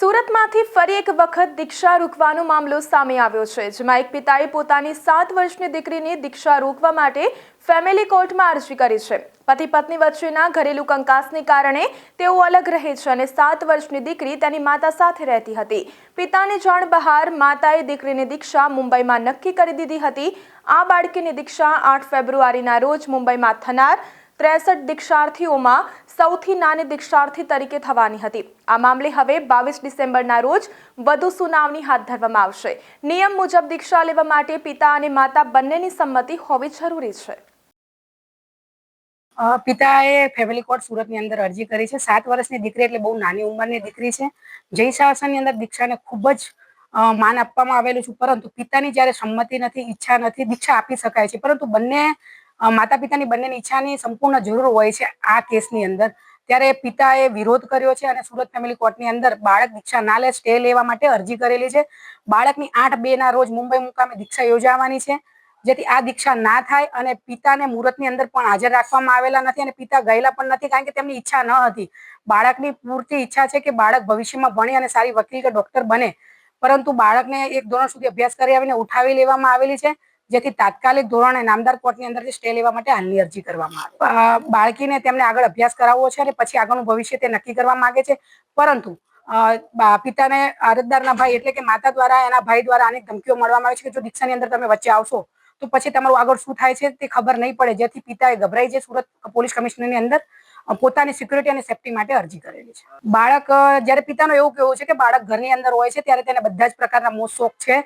સુરતમાંથી ફરી એક વખત દીક્ષા રોકવાનો મામલો સામે આવ્યો છે, જેમાં એક પિતાએ પોતાની સાત વર્ષની દીકરીની દીક્ષા રોકવા માટે ફેમિલી કોર્ટમાં અરજી કરી છે. પતિ પત્ની વચ્ચેના ઘરેલું કંકાસને કારણે તેઓ અલગ રહે છે અને સાત વર્ષની દીકરી તેની માતા સાથે રહેતી હતી. પિતાની જાણ બહાર માતાએ દીકરીની દીક્ષા મુંબઈમાં નક્કી કરી દીધી હતી. આ બાળકીની દીક્ષા આઠ ફેબ્રુઆરીના રોજ મુંબઈમાં થનાર ત્રેસઠ દીક્ષાર્થીઓમાં સૌથી નાની દીક્ષાર્થી તરીકે થવાની હતી. આ મામલે હવે બાવીસ ડિસેમ્બરના રોજ વધુ સુનાવણી હાથ ધરવામાં આવશે. નિયમ મુજબ દીક્ષા લેવા માટે પિતા અને માતા બંનેની સંમતિ હોવી જરૂરી છે. પિતાએ ફેમિલી કોર્ટ સુરતની અંદર અરજી કરી છે. સાત વર્ષની દીકરી એટલે બહુ નાની ઉંમરની દીકરી છે. જય શાસનની અંદર દીક્ષાને ખૂબ જ માન આપવામાં આવેલું છે. પરંતુ પિતાની જ્યારે સંમતિ નથી, ઈચ્છા નથી, દીક્ષા આપી શકાય છે. પરંતુ બંને માતા પિતાની બંનેની ઈચ્છાની સંપૂર્ણ જરૂર હોય છે આ કેસની અંદર. ત્યારે પિતાએ વિરોધ કર્યો છે અને સુરત ફેમિલી કોર્ટની અંદર બાળક દીક્ષા ના લે, સ્ટે લેવા માટે અરજી કરેલી છે. બાળકની આઠ બે ના રોજ મુંબઈ મુકામે દીક્ષા યોજાવાની છે. જેથી આ દીક્ષા ના થાય અને પિતાને મુહૂર્તની અંદર પણ હાજર રાખવામાં આવેલા નથી અને પિતા ગયેલા પણ નથી કારણ કે તેમની ઈચ્છા ન હતી. બાળકની પૂરતી ઈચ્છા છે કે બાળક ભવિષ્યમાં ભણી અને સારી વકીલ કે ડોક્ટર બને. પરંતુ બાળકને એક ધોરણ સુધી અભ્યાસ કરી આવીને ઉઠાવી લેવામાં આવેલી છે. જેથી તાત્કાલિક ધોરણે નામદાર કોર્ટની અંદરથી સ્ટે લેવા માટે હાલની અરજી કરવામાં આવે. બાળકીને તેમને આગળ અભ્યાસ કરાવવો છે અને પછી આગળનું ભવિષ્ય તે નક્કી કરવા માંગે છે. પરંતુ પિતાને અરજદારના ભાઈ એટલે કે માતા દ્વારા એના ભાઈ દ્વારા અનેક ધમકીઓ મળવામાં આવે છે કે જો દીક્ષાની અંદર તમે વચ્ચે આવશો, તો પછી તમારું આગળ શું થાય છે તે ખબર નહીં પડે. જેથી પિતાએ ગભરાઈ છે સુરત પોલીસ કમિશનરની અંદર પોતાની સિક્યુરિટી અને સેફટી માટે અરજી કરેલી છે. બાળક જ્યારે પિતાનું એવું કહેવું છે કે બાળક ઘરની અંદર હોય છે ત્યારે તેને બધા જ પ્રકારના મોજ શોખ છે.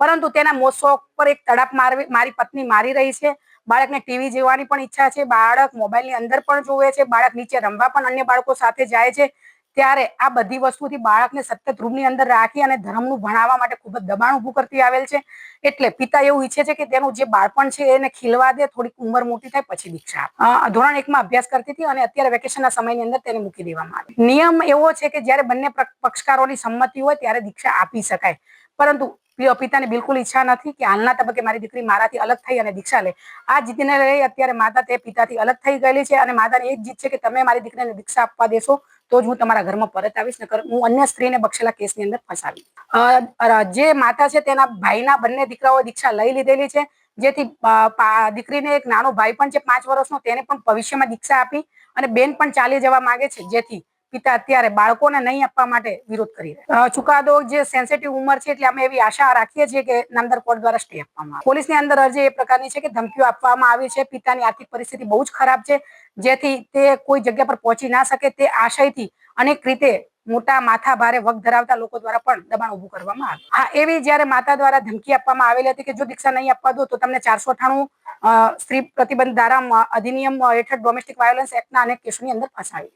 પરંતુ તેના મોસો પર એક તડાપ મારવી મારી પત્ની મારી રહી છે. બાળકને ટીવી જોવાની પણ ઈચ્છા છે. બાળક મોબાઈલની અંદર પણ જોવે છે. બાળક નીચે રમવા પણ અન્ય બાળકો સાથે જાય છે. ત્યારે આ બધી વસ્તુથી બાળકને સતત રૂમની અંદર રાખી અને ધર્મનું ભણાવવા માટે ખૂબ જ દબાણ ઊભું કરતી આવેલ છે. એટલે પિતા એવું ઈચ્છે છે કે તેનું જે બાળપણ છે એને ખીલવા દે, થોડીક ઉંમર મોટી થાય, પછી દીક્ષા ધોરણ એકમાં અભ્યાસ કરતી હતી અને અત્યારે વેકેશનના સમયની અંદર તેને મૂકી દેવામાં આવે. નિયમ એવો છે કે જ્યારે બંને પક્ષકારોની સંમતિ હોય ત્યારે દીક્ષા આપી શકાય. પરંતુ પિ- પિતાની બિલકુલ ઈચ્છા નથી કે હાલના તબક્કે મારી દીકરી મારાથી અલગ થઈ અને દીક્ષા લે. આ જીતને લઈ અત્યારે માતા તે પિતાથી અલગ થઈ ગયેલી છે અને માતાની એક જીત છે કે તમે મારી દીકરીને દીક્ષા આપવા દેશો તો જ હું તમારા ઘરમાં પરત આવીશ, નકર હું અન્ય સ્ત્રીને બક્ષેલા કેસની અંદર ફસાવી જે માતા છે તેના ભાઈના બંને દીકરાઓ દીક્ષા લઈ લીધેલી છે. જેથી દીકરીને એક નાનો ભાઈ પણ છે, પાંચ વર્ષનો, તેને પણ ભવિષ્યમાં દીક્ષા આપી અને બેન પણ ચાલી જવા માંગે છે. જેથી પિતા અત્યારે બાળકોને નહીં આપવા માટે વિરોધ કરી રહ્યા ચુકાદો જે સેન્સિટિવ ઉંમર છે એટલે અમે એવી આશા રાખીએ છીએ કે નામદાર કોર્ટ દ્વારા સ્ટે આપવામાં આવે. પોલીસની અંદર અરજી એ પ્રકારની છે કે ધમકીઓ આપવામાં આવી છે. પિતાની આર્થિક પરિસ્થિતિ બહુ જ ખરાબ છે. જેથી તે કોઈ જગ્યા પર પહોંચી ના શકે તે આશયથી અનેક રીતે મોટા માથા ભારે વગ ધરાવતા લોકો દ્વારા પણ દબાણ ઉભું કરવામાં આવે. હા, એવી જ્યારે માતા દ્વારા ધમકી આપવામાં આવેલી હતી કે જો દીક્ષા નહીં આપવા દો તો તમને ચારસો અઠાણું સ્ત્રી પ્રતિબંધ ધારા અધિનિયમ હેઠળ ડોમેસ્ટિક વાયોલન્સ એક્ટના અનેક કેસોની અંદર ફસાવી